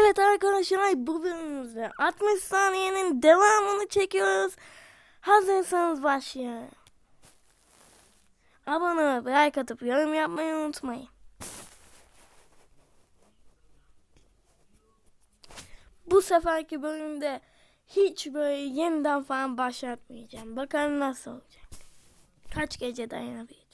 Evet arkadaşlar bu bölümümüzde 60 saniyenin devamını çekiyoruz. Hazırsanız başlayalım. Abone olup like atıp yorum yapmayı unutmayın. Bu seferki bölümde hiç böyle yeniden falan başlatmayacağım. Bakalım nasıl olacak. Kaç gece dayanabileceğiz.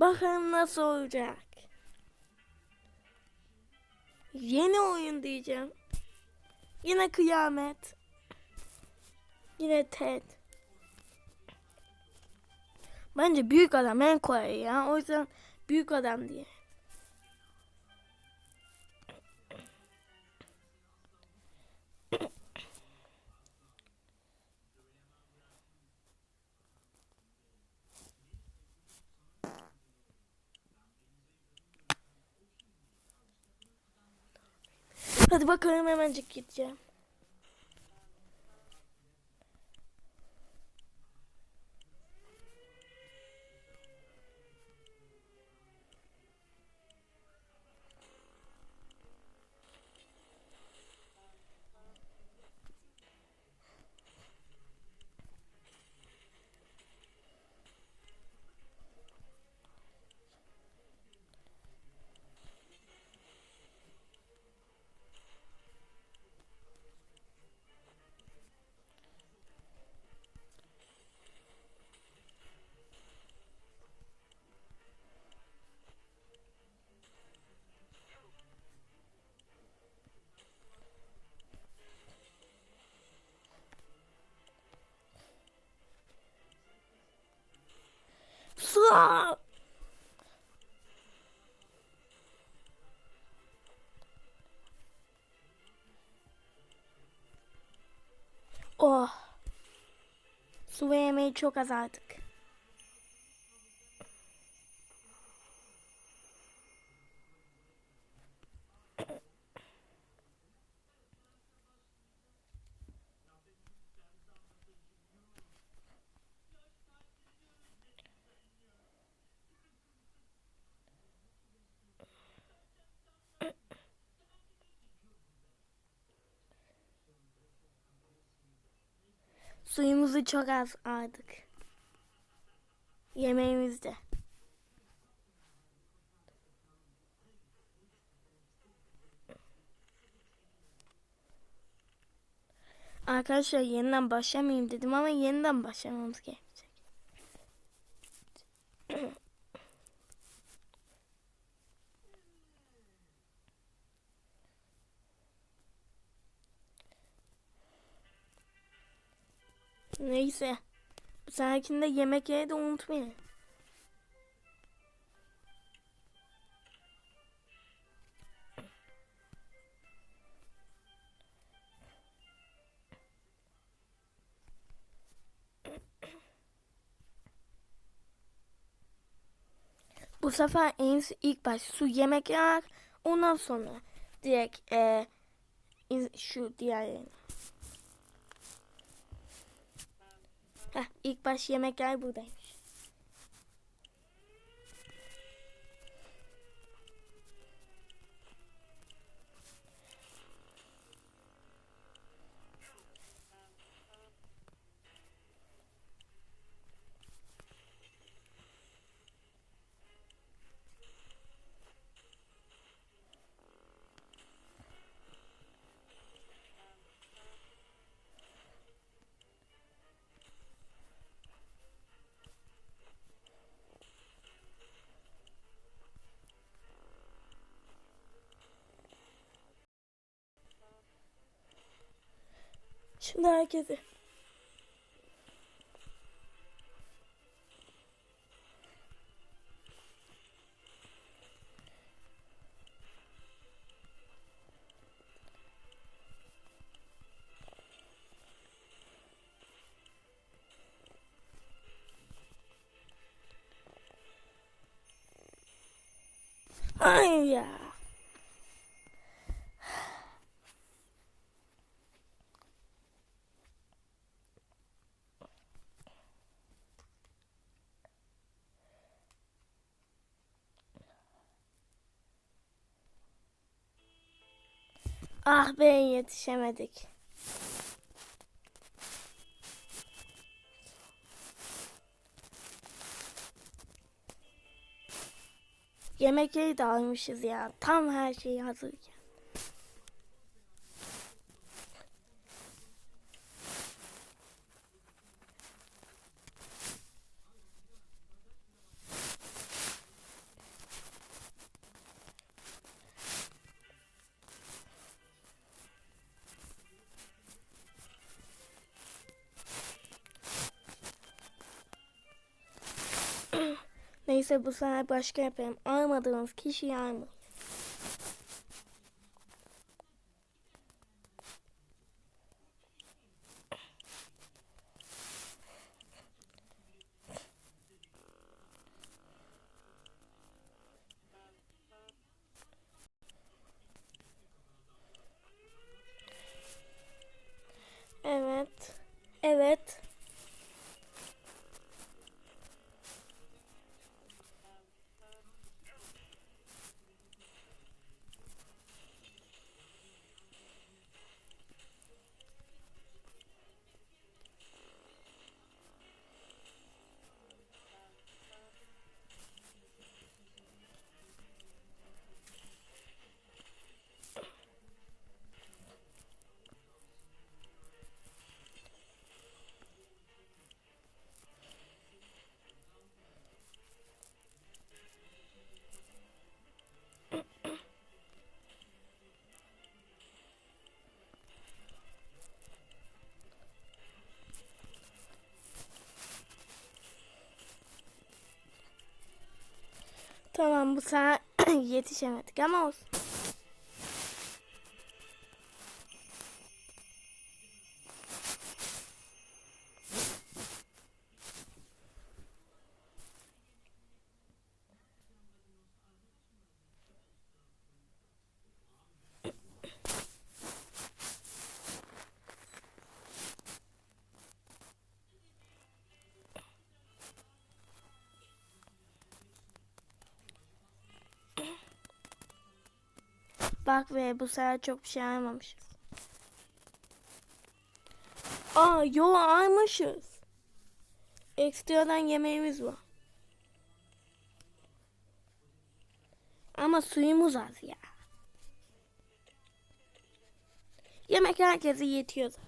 Bakalım nasıl olacak. Yeni oyun diyeceğim. Yine kıyamet. Yine Ted. Bence büyük adam en kolay ya. O yüzden büyük adam diye. Hadi bakalım hemencik gideceğim. Su. Oh. Su ve yemeği çok azaldık. Suyumuzu çok az aldık. Yemeğimiz de. Arkadaşlar yeniden başlamayayım dedim ama yeniden başlamamız gerekecek. Neyse. Bu seferkinde yemek yeri de unutmayın. Bu sefer en ilk baş su yemek yer. Ondan sonra direkt e, şu diğer yerine. Heh, ilk baş yemekler buradaymış. Şimdi herkese. Ay ya. Ah be yetişemedik. Yemekleri de almışız ya. Tam her şey hazırken. Neyse bu sefer başka yapayım. Almadığımız kişiyi almayın. Tamam bu sefer yetişemedik ama olsun. Bak ve bu sefer çok bir şey almamışız. Aa yo almışız. Ekstradan yemeğimiz var. Ama suyumuz az ya. Yemek herkese yetiyor zaten.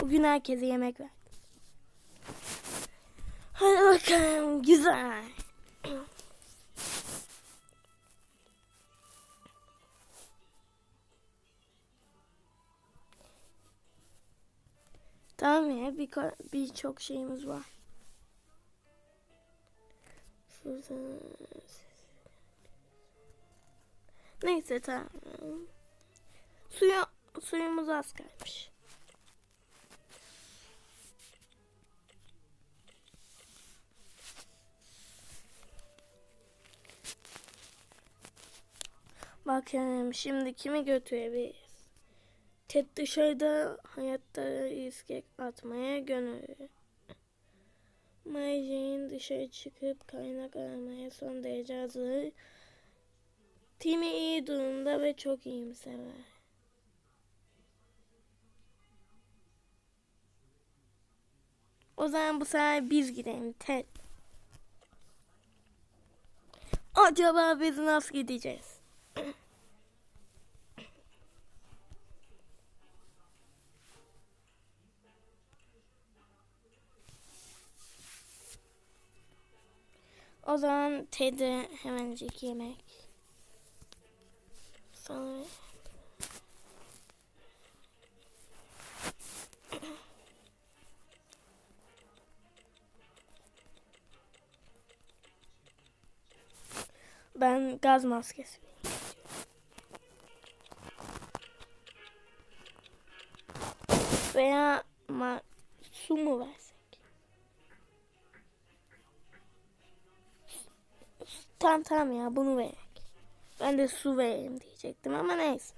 Bugün herkese yemek ver. Hadi bakalım güzel. Tamam ya bir birçok şeyimiz var. Şurada Neyse tamam. Suyu suyumuz az kalmış. Bakalım şimdi kimi götürebiliriz? Ted dışarıda hayatta riske atmaya gönüllü. Mary dışarı çıkıp kaynak aramaya son derece hazır. Timmy iyi durumda ve çok iyimsever. O zaman bu sefer biz gidelim Ted. Acaba biz nasıl gideceğiz? O zaman Ted'e hemencik yemek. Sonra... Ben gaz maskesi. Veya ma su mu versek? Tamam tamam ya bunu verek. Ben de su vereyim diyecektim ama neyse.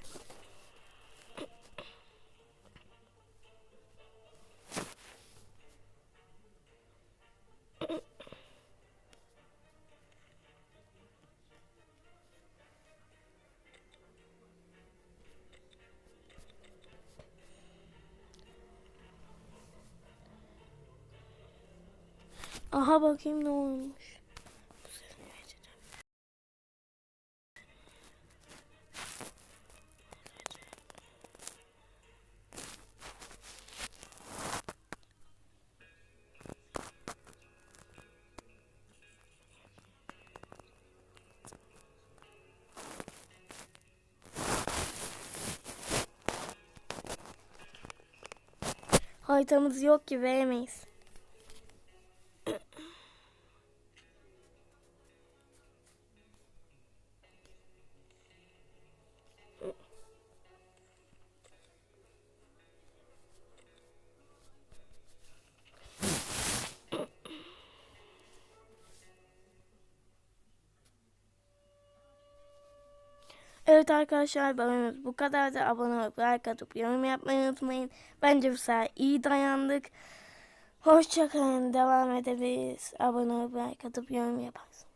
Aha bakayım ne olmuş. Haritamız yok ki veremeyiz. Evet arkadaşlar bölümümüz bu kadar da abone olup like atıp yorum yapmayı unutmayın. Bence bu sefer iyi dayandık. Hoşçakalın devam edebiliriz. Abone olup like atıp yorum yaparsın.